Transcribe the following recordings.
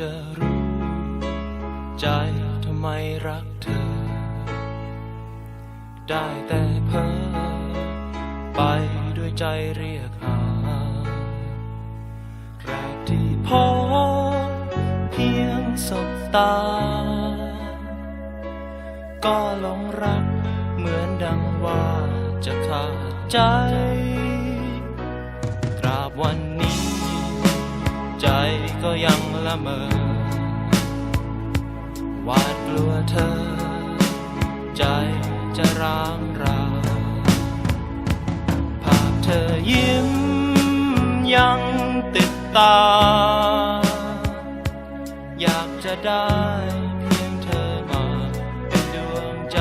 จะรู้ ใจทำไมรักเธอ ได้แต่เพ้อไปด้วยใจเรียกหาแรกที่พบเพียงสบตา ก็หลงรักเหมือนดังว่าจะขาดใจ ตราบวันนี้ ก็ยังละเมอหวาดกลัวเธอ ใจจะร้างรา ภาพเธอยิ้มยังติดตา อยากจะได้เพียงเธอมาเป็นดวงใจ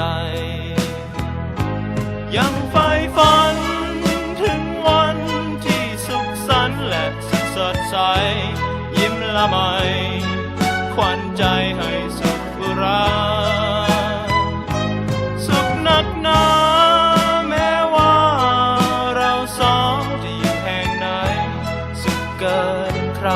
ยังใฝ่ฝันถึงวันที่สุขสันต์และสุขสดใส ยิ้มละไมขวัญใจให้สุขรา สุขนักหนา แม้ว่าเราสองจะอยู่แห่งไหน สุขเกินใคร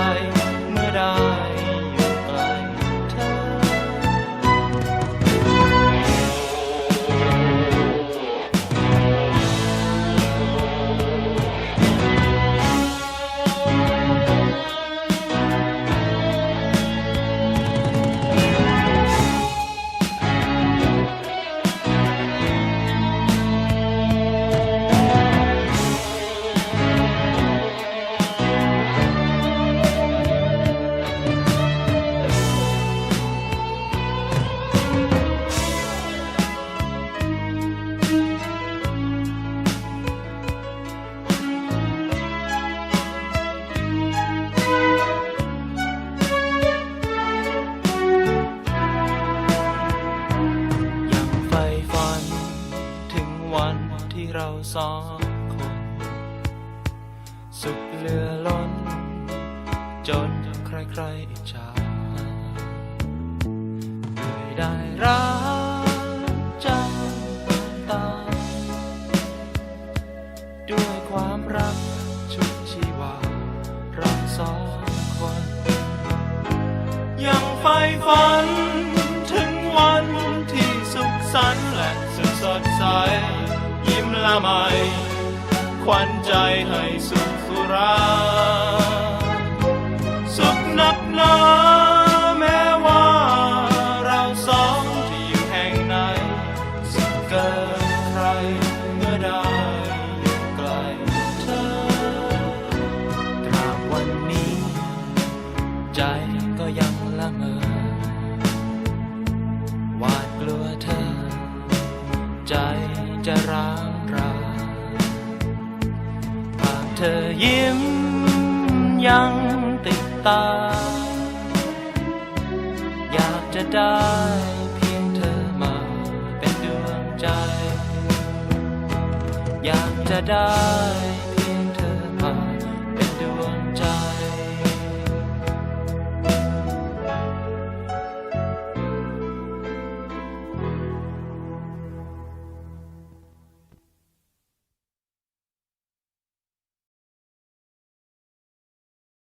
เราสองคน สุขเหลือล้น จนใครๆอิจฉาเลยได้รักจำตา ด้วยความรักชุดชีวาเราสองคน ยังใฝ่ฝันถึงวันที่สุขสันต์และสุดสดใส ยิ้มละไมขวัญใจให้สุขสุรา สุขนักหนาแม้ว่าเราสองจะอยู่แห่งไหน สุขเกินใครเมื่อได้อยู่ใกลเธอตราบวันนี้ ใจก็ยังละเมอหวาดกลัวเธอ ใจ จะร้างราภาพเธอยิ้มยังติดตา อยากจะได้เพียงเธอมาเป็นดวงใจ อยากจะได้